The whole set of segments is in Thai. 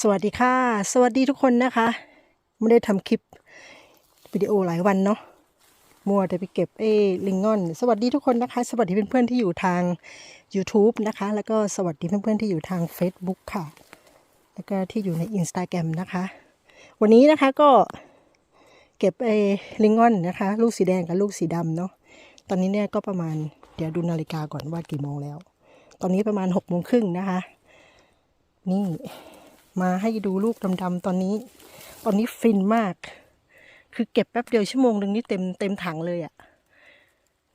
สวัสดีค่ะ สวัสดีทุกคนนะคะ ไม่ได้ทำคลิปวิดีโอหลายวันเนาะมัวแต่ไปเก็บเอลิงงอน สวัสดีทุกคนนะคะ สวัสดีเพื่อนๆที่อยู่ทาง YouTube นะคะ แล้วก็สวัสดีเพื่อนๆที่อยู่ทาง Facebook ค่ะ แล้วก็ที่อยู่ใน Instagram นะคะ วันนี้นะคะก็เก็บเอลิงงอนนะคะ ลูกสีแดงกับลูกสีดำเนาะตอนนี้เนี่ยก็ประมาณเดี๋ยวดูนาฬิกาก่อนว่ากี่โมงแล้ว ตอนนี้ประมาณหกโมงครึ่งนะคะ นี่ มาให้ดูลูกดำๆตอนนี้ ตอนนี้ฟินมาก คือเก็บแป๊บเดียวชั่วโมงหนึ่งนี่เต็มเต็มถังเลยอะ่ะ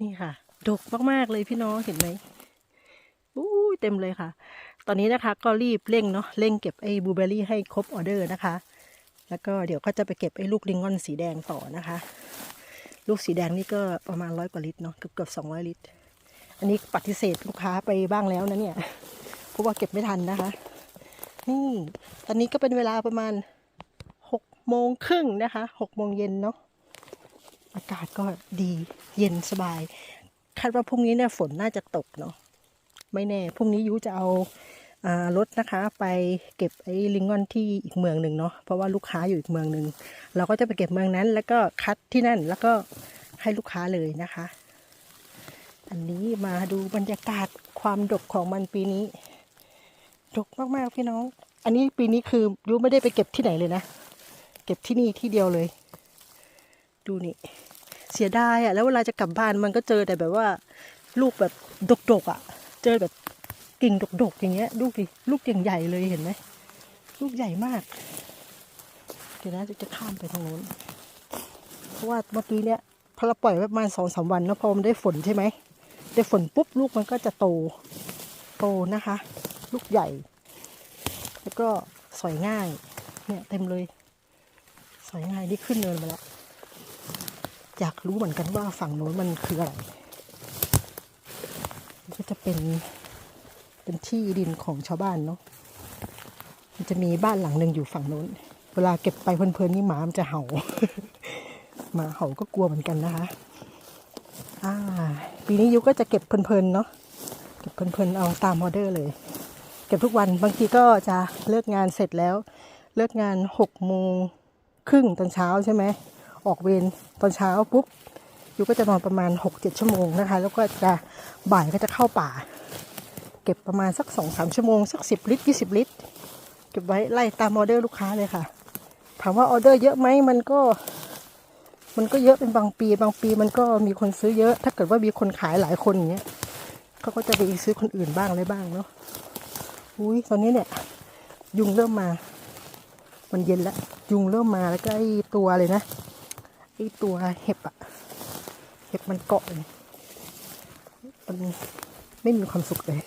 นี่ค่ะ ดกมากๆเลยพี่น้องเห็นไหมอู้ยเต็มเลยค่ะ ตอนนี้นะคะก็รีบเร่งเนาะเร่งเก็บไอ้บลูเบอร์รี่ให้ครบออเดอร์นะคะ แล้วก็เดี๋ยวก็จะไปเก็บไอ้ลูกลิงกอนสีแดงต่อนะคะ ลูกสีแดงนี่ก็ประมาณร้อยกว่าลิตรเนาะเกือบเกือบสองร้อยลิตร อันนี้ปฏิเสธลูกค้าไปบ้างแล้วนะเนี่ย เพราะว่าเก็บไม่ทันนะคะ นี่ อนนี้ก็เป็นเวลาประมาณหกโมงครึ่งนะคะหกโมงเย็นเนาะอากาศก็ดีเย็นสบาย คาดว่าพรุ่งนี้เนี่ยฝนน่าจะตกเนาะไม่แน่พรุ่งนี้ยูจะเอาอารถนะคะ ไปเก็บไอ้ลิงกอนที่อีกเมืองหนึ่งเนาะเพราะว่าลูกค้าอยู่อีกเมืองหนึ่งเราก็จะไปเก็บเมืองนั้น แล้วก็คัดที่นั่นแล้วก็ให้ลูกค้าเลยนะคะ อันนี้มาดูบรรยากาศความดกของมันปีนี้ ดกมากๆพี่น้อง อันนี้ปีนี้คือยูไม่ได้ไปเก็บที่ไหนเลยนะ เก็บที่นี่ที่เดียวเลย ดูนี่ เสียดายอะ่ะ แล้วเวลาจะกลับบ้านมันก็เจอแต่แบบว่า ลูกแบบดกๆอะ่ะ เจอแบบกิ่งดกๆอย่างเงี้ยลูกดิลูกอย่างใหญ่เลยเห็นไหมลูกใหญ่มากเดี๋ยวนะจะข้ามไปทางโน้นเพราะว่าเมื่อกี้เนี้ยพอเราปล่อยไว้ประมาณสองสามวันเนอะพอมันได้ฝนใช่ไหมได้ฝนปุ๊บลูกมันก็จะโตโตนะคะ ลูกใหญ่ แล้วก็สอยง่าย เนี่ยเต็มเลย สอยง่ายนี่ขึ้นเนินมาแล้วอยากรู้เหมือนกันว่าฝั่งโน้นมันคืออะไรก็จะเป็นเป็นที่ดินของชาวบ้านเนาะมันจะมีบ้านหลังหนึ่งอยู่ฝั่งโน้น เวลาเก็บไปเพลินๆนี่หมามันจะเห่าหมาเห่าก็กลัวเหมือนกันนะคะอ่าปีนี้ยุก็จะเก็บเพลินๆเนาะเก็บเพลินๆเอาตามออเดอร์เลย ก็บทุกวันบางทีก็จะเลิกงานเสร็จแล้ว เลิกงานหกโมงครึ่งตอนเช้าใช่ไหมออกเวรตอนเช้าปุ๊บยูก็จะนอนประมาณหกเจ็ดชั่วโมงนะคะ แล้วก็จะบ่ายก็จะเข้าป่า เก็บประมาณสักสองสามชั่วโมง สักสิบลิตรยี่สิบลิตร เก็บไว้ไล่ตามออเดอร์ลูกค้าเลยค่ะ ถามว่าออเดอร์เยอะไหมมันก็ มันก็เยอะเป็นบางปี บางปีมันก็มีคนซื้อเยอะ ถ้าเกิดว่ามีคนขายหลายคนอย่างเงี้ยเขาก็จะไปซื้อคนอื่นบ้างอะไรบ้างเนาะ อุ้ยตอนนี้เนี่ย ยุงเริ่มมา มันเย็นแล้ว ยุงเริ่มมาแล้วก็ไอ้ตัวเลยนะไอ้ตัวเห็บอะเห็บมันเกาะเลยมันไม่มีความสุขเลย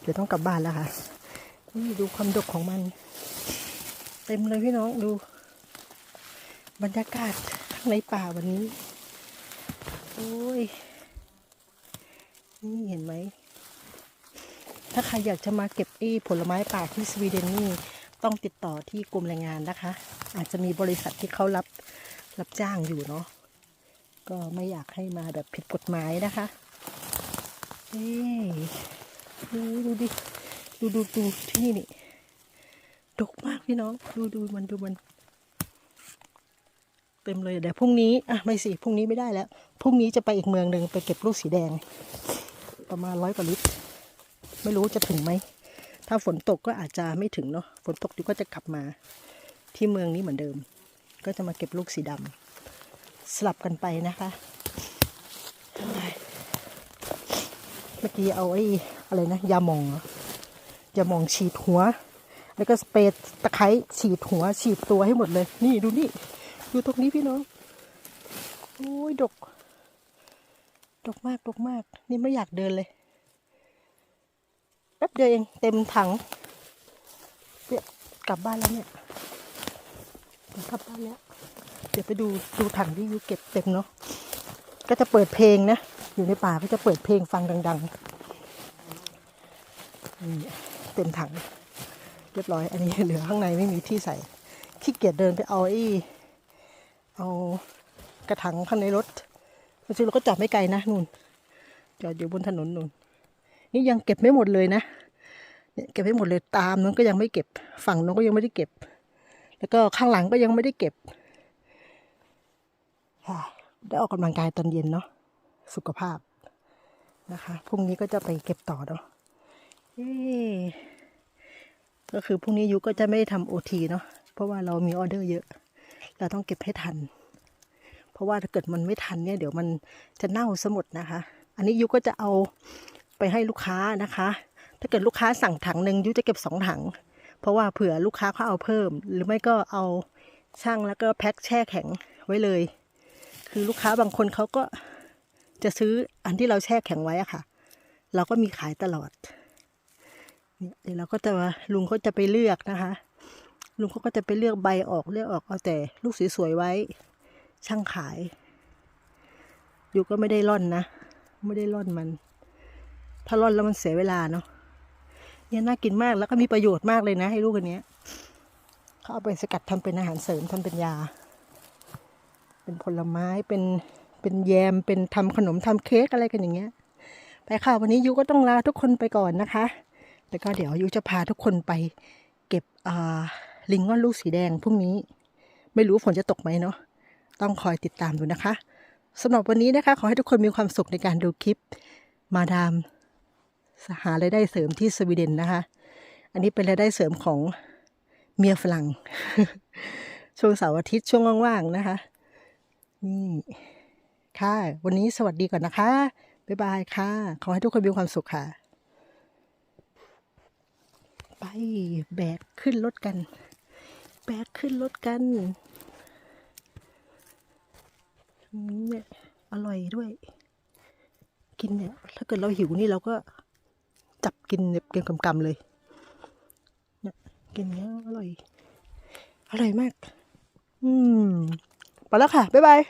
เดี๋ยวต้องกลับบ้านแล้วค่ะนี่ดูความดกของมัน เต็มเลยพี่น้องดู บรรยากาศข้างในป่าวันนี้ โอ้ย นี่เห็นไหม ถ้าใครอยากจะมาเก็บไอ้ผลไม้ป่าที่สวีเดนนี่ต้องติดต่อที่กรมแรงงานนะคะ อาจจะมีบริษัทที่เขารับรับจ้างอยู่เนาะก็ไม่อยากให้มาแบบผิดกฎหมายนะคะเอ้ดูดูดิดูดูดูที่นี่นี่ดกมากพี่น้อง ดูดูมันดูมัน เต็มเลยเดี๋ยวพรุ่งนี้อะไม่สิพรุ่งนี้ไม่ได้แล้วพรุ่งนี้จะไปอีกเมืองหนึ่งไปเก็บลูกสีแดง ประมาณร้อยกว่าลิตร ไม่รู้จะถึงไหม ถ้าฝนตกก็อาจจะไม่ถึงเนาะ ฝนตกดิวก็จะกลับมาที่เมืองนี้เหมือนเดิม ก็จะมาเก็บลูกสีดำสลับกันไปนะคะเมื่อกี้เอาไอ้อะไรนะยาหมองยาหมองฉีดหัว แล้วก็สเปรย์ตะไคร้ฉีดหัว ฉีดตัวให้หมดเลย นี่ดูนี่ดูตรงนี้พี่น้องโอ้ยดก ดกมากดกมาก นี่ไม่อยากเดินเลย แป๊บเดียวเองเต็มถังเนี่ยกลับบ้านแล้วเนี่ยกลับบ้านแล้วเดี๋ยวไปดูดูถังที่ยูเก็บเต็มเนาะก็จะเปิดเพลงนะ อยู่ในป่าก็จะเปิดเพลงฟังดังๆนี่เต็มถัง เรียบร้อย อันนี้เหลือข้างในไม่มีที่ใส่ขี้เกียจเดินไปเอาไอ้เอากระถางข้างในรถจริงๆเราก็จอดไม่ไกลนะนู่นจอดอยู่บนถนนนู่น นี่ยังเก็บไม่หมดเลยนะเนี่ยเก็บให้หมดเลยตามนั้นก็ยังไม่เก็บ ฝั่งนั้นก็ยังไม่ได้เก็บ แล้วก็ข้างหลังก็ยังไม่ได้เก็บได้ออกกำลังกายตอนเย็นเนาะสุขภาพนะคะพรุ่งนี้ก็จะไปเก็บต่อเนาะเย้ก็คือพรุ่งนี้ยุก็จะไม่ได้ทำโอทีเนาะเพราะว่าเรามีออเดอร์เยอะ เราต้องเก็บให้ทัน เพราะว่าถ้าเกิดมันไม่ทันเนี่ยเดี๋ยวมันจะเน่าสมดนะคะ อันนี้ยุก็จะเอา ไปให้ลูกค้านะคะ ถ้าเกิดลูกค้าสั่งถังหนึ่งยุจะเก็บสองถัง เพราะว่าเผื่อลูกค้าเขาเอาเพิ่ม หรือไม่ก็เอาช่างแล้วก็แพ็คแช่แข็งไว้เลย คือลูกค้าบางคนเขาก็จะซื้ออันที่เราแช่แข็งไว้อะค่ะ เราก็มีขายตลอดเนี่ยเดี๋ยวเราก็จะลุงเขาจะไปเลือกนะคะ ลุงเขาก็จะไปเลือกใบออกเลือกออกเอาแต่ลูกสวยๆไว้ ช่างขาย อยู่ก็ไม่ได้ร่อนนะ ไม่ได้ร่อนมัน ถ้าร่อนแล้วมันเสียเวลาเนาะเนี่ยน่ากินมากแล้วก็มีประโยชน์มากเลยนะให้ลูกอันเนี้ยเขาเอาไปสกัดทำเป็นอาหารเสริมทำเป็นยา เป็นผลไม้เป็นเป็นแยมเป็นทำขนมทำเค้กอะไรกันอย่างเงี้ย ไปค่ะวันนี้ยูก็ต้องลาทุกคนไปก่อนนะคะ แล้วก็เดี๋ยวยูจะพาทุกคนไปเก็บอ่าลิงก้อนลูกสีแดงพรุ่งนี้ ไม่รู้ฝนจะตกไหมเนาะต้องคอยติดตามดูนะคะสำหรับวันนี้นะคะ ขอให้ทุกคนมีความสุขในการดูคลิปมาดาม หารายได้เสริมที่สวีเดนนะคะ อันนี้เป็นรายได้เสริมของเมียฝรั่ง ช่วงเสาร์อาทิตย์ช่วงว่างๆนะคะนี่ค่ะ วันนี้สวัสดีก่อนนะคะ บ๊ายบายค่ะ ขอให้ทุกคนมีความสุขค่ะ ไปแบกขึ้นรถกัน แบกขึ้นรถกันอืมเนี่ยอร่อยด้วย กินเนี่ย ถ้าเกิดเราหิวนี่เราก็ จับกินแบบเกมกำๆเลยเนี่ยกินเนี้ยอร่อย อร่อยมาก อืม ไปแล้วค่ะ บ๊ายบาย